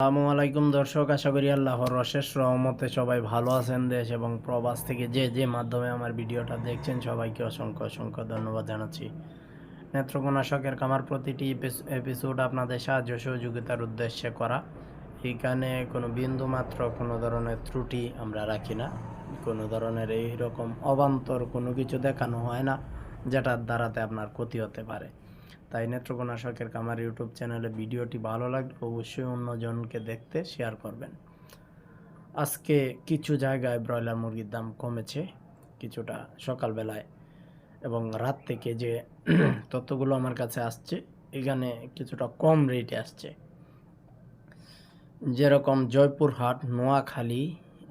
আসসালামু আলাইকুম দর্শক, আশা করি আল্লাহর অশেষ রহমতে সবাই ভালো আছেন দেশ এবং প্রবাস থেকে যে যে মাধ্যমে আমার ভিডিওটা দেখছেন সবাইকে অসংখ্য অসংখ্য ধন্যবাদ জানাচ্ছি। নেত্রকোনা শখের কামার প্রতিটি এপিস- এপিসোড আপনাদের সাহায্য সহযোগিতার উদ্দেশ্যে করা। এইখানে কোনো বিন্দু মাত্র কোনো ধরনের ত্রুটি আমরা রাখি না। কোনো ধরনের এই রকম অবান্তর কোনো কিছু দেখানো হয় না, যেটার দ্বারাতে আপনার ক্ষতি হতে পারে। তাই নেত্রকোনা শখের কামার ইউটিউব চ্যানেলে ভিডিওটি ভালো লাগলে অবশ্যই অন্যজনকে দেখতে শেয়ার করবেন। আজকে কিছু জায়গায় ব্রয়লার মুরগির দাম কমেছে কিছুটা সকালবেলায় এবং রাত থেকে যে তথ্যগুলো আমার কাছে আসছে, এখানে কিছুটা কম রেটে আসছে। যেরকম জয়পুরহাট, নোয়াখালী,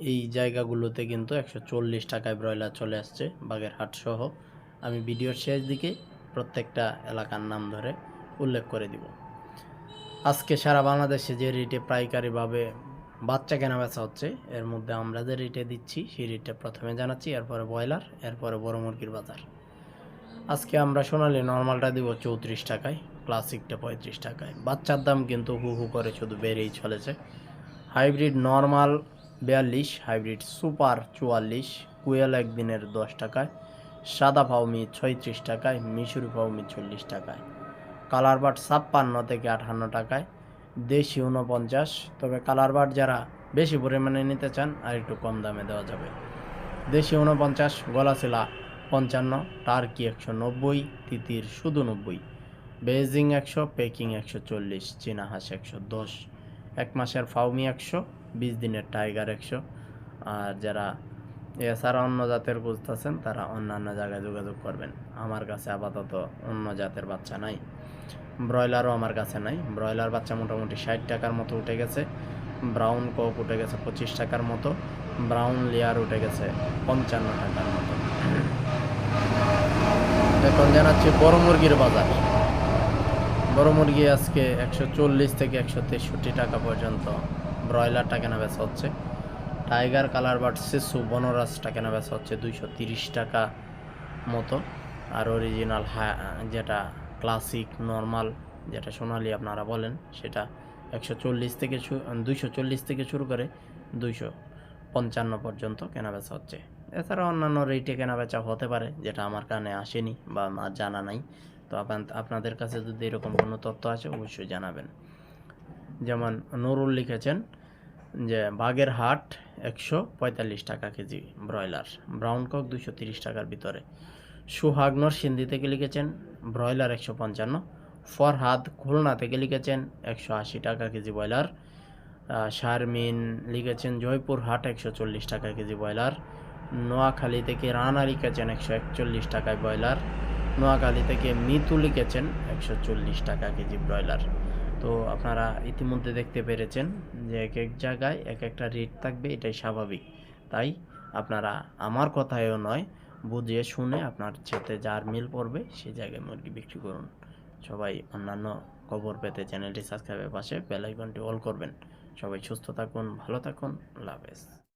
এই জায়গাগুলোতে কিন্তু একশো চল্লিশ টাকায় ব্রয়লার চলে আসছে, বাগেরহাট সহ। আমি ভিডিওর শেষ দিকে প্রত্যেকটা এলাকার নাম ধরে উল্লেখ করে দিব। আজকে সারা বাংলাদেশে যে রেটে পাইকারিভাবে বাচ্চা কেনা বেচা হচ্ছে, এর মধ্যে আমরা যে রেটে দিচ্ছি, সেই রেটে প্রথমে জানাচ্ছি, এরপরে ব্রয়লার, এরপরে বড় মুরগির বাজার। আজকে আমরা সোনালি নর্মালটা দিব চৌত্রিশ টাকায়, ক্লাসিকটা পঁয়ত্রিশ টাকায়। বাচ্চার দাম কিন্তু হু হু করে শুধু বেড়েই চলেছে। হাইব্রিড নর্মাল বিয়াল্লিশ, হাইব্রিড সুপার চুয়াল্লিশ, কুয়েল একদিনের দশ টাকায়। সাদা ফাউমি ছয়ত্রিশ টাকায়, মিশুরি ফাউমি চল্লিশ টাকায়। কালার বাট ছাপ্পান্ন থেকে আটান্ন টাকায়, দেশি উনপঞ্চাশ তবে কালার বাট যারা বেশি পরিমাণে নিতে চান, আর একটু কম দামে দেওয়া যাবে। দেশি উনপঞ্চাশ গলাশিলা পঞ্চান্ন, টার্কি একশো নব্বই, তিতির শুধু নব্বই। বেজিং একশো, পেকিং একশো চল্লিশ, চীনা হাঁস একশো দশ। এক মাসের ফাউমি একশো, বিশ দিনের টাইগার একশো। আর যারা এছাড়া অন্য জাতের বুঝতেছেন, তারা অন্যান্য জায়গায় যোগাযোগ করবেন। আমার কাছে আপাতত অন্য জাতের বাচ্চা নাই। ব্রয়লারও আমার কাছে নাই। ব্রয়লার বাচ্চা মোটামুটি ষাট টাকার মতো উঠে গেছে। ব্রাউন কক উঠে গেছে পঁচিশ টাকার মতো। ব্রাউন লেয়ার উঠে গেছে পঞ্চান্ন টাকার মতো। এখন জানাচ্ছি বড় মুরগির বাজার। বড় মুরগি আজকে একশো চল্লিশ থেকে একশো তেষট্টি টাকা পর্যন্ত ব্রয়লারটা কেনা বেচা হচ্ছে। টাইগার কালার বাট শিশু বনরাজটা কেনা বেচা হচ্ছে দুইশো তিরিশ টাকা মতো। আর অরিজিনাল যেটা ক্লাসিক নর্মাল যেটা সোনালি আপনারা বলেন, সেটা একশো চল্লিশ থেকে দুইশো চল্লিশ থেকে শুরু করে দুইশো পঞ্চান্ন পর্যন্ত কেনা বেচা হচ্ছে। এছাড়া অন্যান্য রেটে কেনা বেচা হতে পারে, যেটা আমার কানে আসেনি বা আমার জানা নাই। তো আপনাদের কাছে যদি এরকম কোনো তথ্য আছে অবশ্যই জানাবেন। যেমন নুরুল লিখেছেন যে বাগের হাট একশো পঁয়তাল্লিশ টাকা কেজি ব্রয়লার। ব্রাউন কক দুশো তিরিশ টাকার ভিতরে। সুহাগনর সিন্ধি থেকে লিখেছেন, ব্রয়লার একশো পঞ্চান্ন। ফরহাদ খুলনা থেকে লিখেছেন, একশো আশি টাকা কেজি ব্রয়লার। শারমিন লিখেছেন জয়পুর হাট একশো চল্লিশ টাকা কেজি ব্রয়লার। নোয়াখালী থেকে রানা লিখেছেন, একশো একচল্লিশ টাকায় ব্রয়লার। নোয়াখালী থেকে মিতু লিখেছেন, একশো চল্লিশ টাকা কেজি ব্রয়লার। তো আপনারা ইতিমধ্যে দেখতে পেরেছেন যে এক এক জায়গায় এক একটা রেট থাকবে, এটাই স্বাভাবিক। তাই আপনারা আমার কথায়ও নয় বুঝিয়ে শুনে আপনার সাথে যার মিল পড়বে সেই জায়গায় মুরগি বিক্রি করুন। সবাই অন্যান্য খবর পেতে চ্যানেলটি সাবস্ক্রাইবের পাশে বেলাইকনটি অল করবেন। সবাই সুস্থ থাকুন, ভালো থাকুন হাফেজ।